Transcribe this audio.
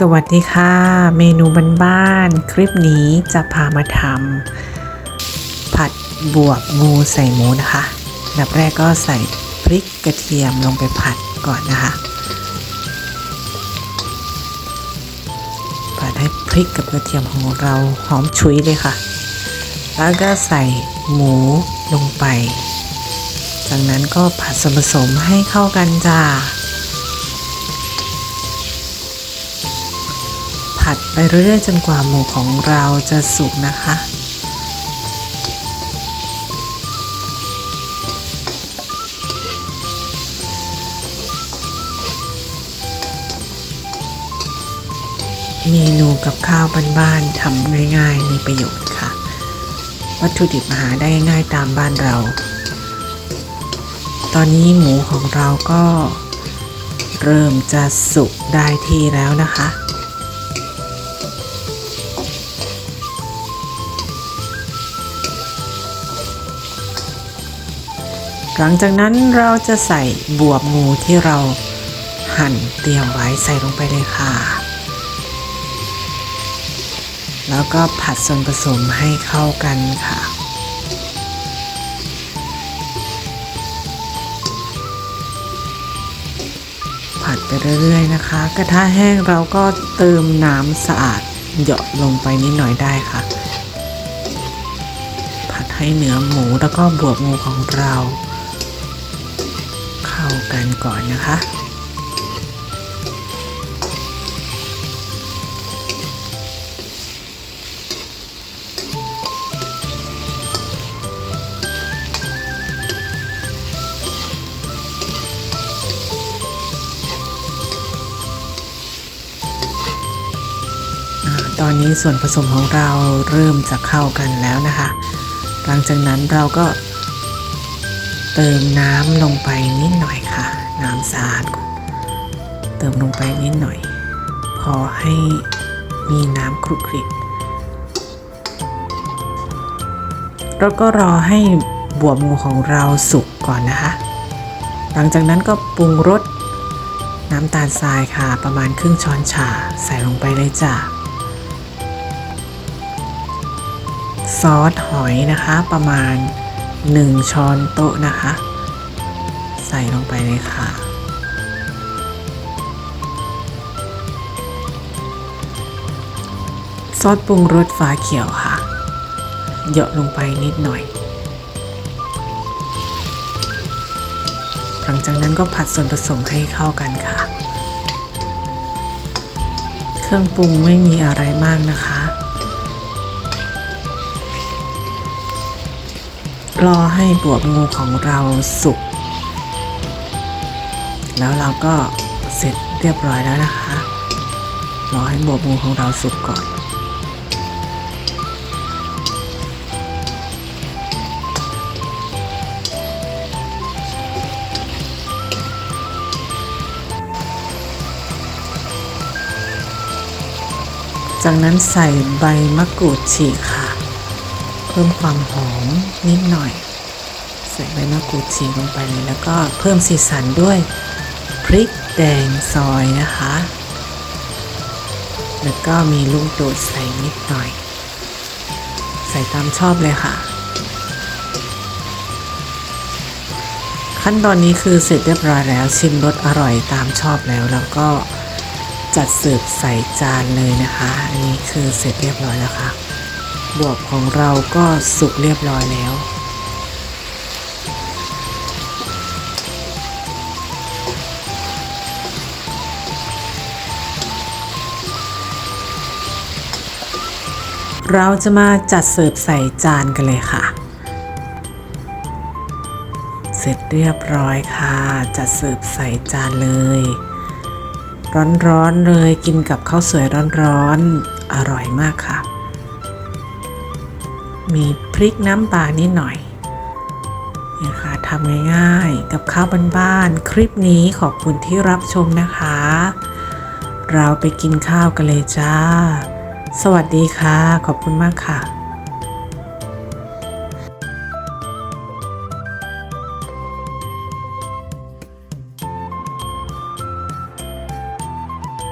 สวัสดีค่ะ เมนูบ้านๆคลิปนี้จะพามาทำผัดบวบงูใส่หมูนะคะดับแรกก็ใส่พริกกระเทียมลงไปผัดก่อนนะคะ ผัดให้พริกกับกระเทียมของเราหอมฉุยเลยค่ะ แล้วก็ใส่หมูลงไป จากนั้นก็ผัดส่วนผสมให้เข้ากันจ้า ไปเรื่อยๆจนกว่าหมูของเราจะสุกนะคะ เมนูกับข้าวบ้านๆทำง่ายๆมีประโยชน์ค่ะ วัตถุดิบหาได้ง่ายตามบ้านเรา ตอนนี้หมูของเราก็เริ่มจะสุกได้ที่แล้วนะคะ หลังจากนั้นเราจะใส่บวบงูที่เราหั่นเตรียมไว้ใส่ลงไปเลยค่ะ แล้วก็ผัดส่วนผสมให้เข้ากันค่ะ ผัดไปเรื่อยๆนะคะ กระทะแห้งเราก็เติมน้ำสะอาดเหยาะลงไปนิดหน่อยได้ค่ะ ผัดให้เนื้อหมูแล้วก็บวบงูของเราเข้า กันก่อนนะคะ ตอนนี้ส่วนผสมของเราเริ่มจะเข้ากันแล้วนะคะ หลังจากนั้นเราก็ เติมน้ำลงไปนิดหน่อยค่ะ น้ำสะอาดเติมลงไปนิดหน่อย พอให้มีน้ำคลุกคลิกแล้วก็รอให้บวบงูของเราสุกก่อนนะคะ หลังจากนั้นก็ปรุงรสน้ำตาลทรายค่ะ ประมาณครึ่งช้อนชาใส่ลงไปเลยจ้ะซอสหอยนะคะประมาณ 1 ช้อนโต๊ะนะคะ ใส่ลงไปเลยค่ะ ซอสปรุงรสฟ้าเขียวค่ะเหยาะลงไปนิดหน่อย หลังจากนั้นก็ผัดส่วนผสมให้เข้ากันค่ะ เครื่องปรุงไม่มีอะไรมากนะคะ รอให้บวบงูของเราสุก แล้วเราก็เสร็จเรียบร้อยแล้วนะคะ รอให้บวบงูของเราสุกก่อน จากนั้นใส่ใบมะกรูดฉีกค่ะ พิ่มความหอมนิดหน่อย ใส่ใบมะกรูดฉีกลงไปเลย แล้วก็เพิ่มสีสันด้วยพริกแดงซอยนะคะ แล้วก็มีลูกโดดใส่นิดหน่อย ใส่ตามชอบเลยค่ะ ขั้นตอนนี้คือเสร็จเรียบร้อยแล้วชิมรสอร่อยตามชอบแล้ว แล้วก็จัดเสิร์ฟใส่จานเลยนะคะ อันนี้คือเสร็จเรียบร้อยแล้วค่ะ บวบของเราก็สุกเรียบร้อยแล้ว เราจะมาจัดเสิร์ฟใส่จานกันเลยค่ะ เสร็จเรียบร้อยค่ะ จัดเสิร์ฟใส่จานเลย ร้อนๆเลยกินกับข้าวสวยร้อนๆอร่อยมากค่ะ มีพริกน้ำปลานิดหน่อยนะคะทำง่ายๆ กับข้าวบ้านๆ คลิปนี้ขอบคุณที่รับชมนะคะ เราไปกินข้าวกันเลยจ้า สวัสดีค่ะ ขอบคุณมากค่ะ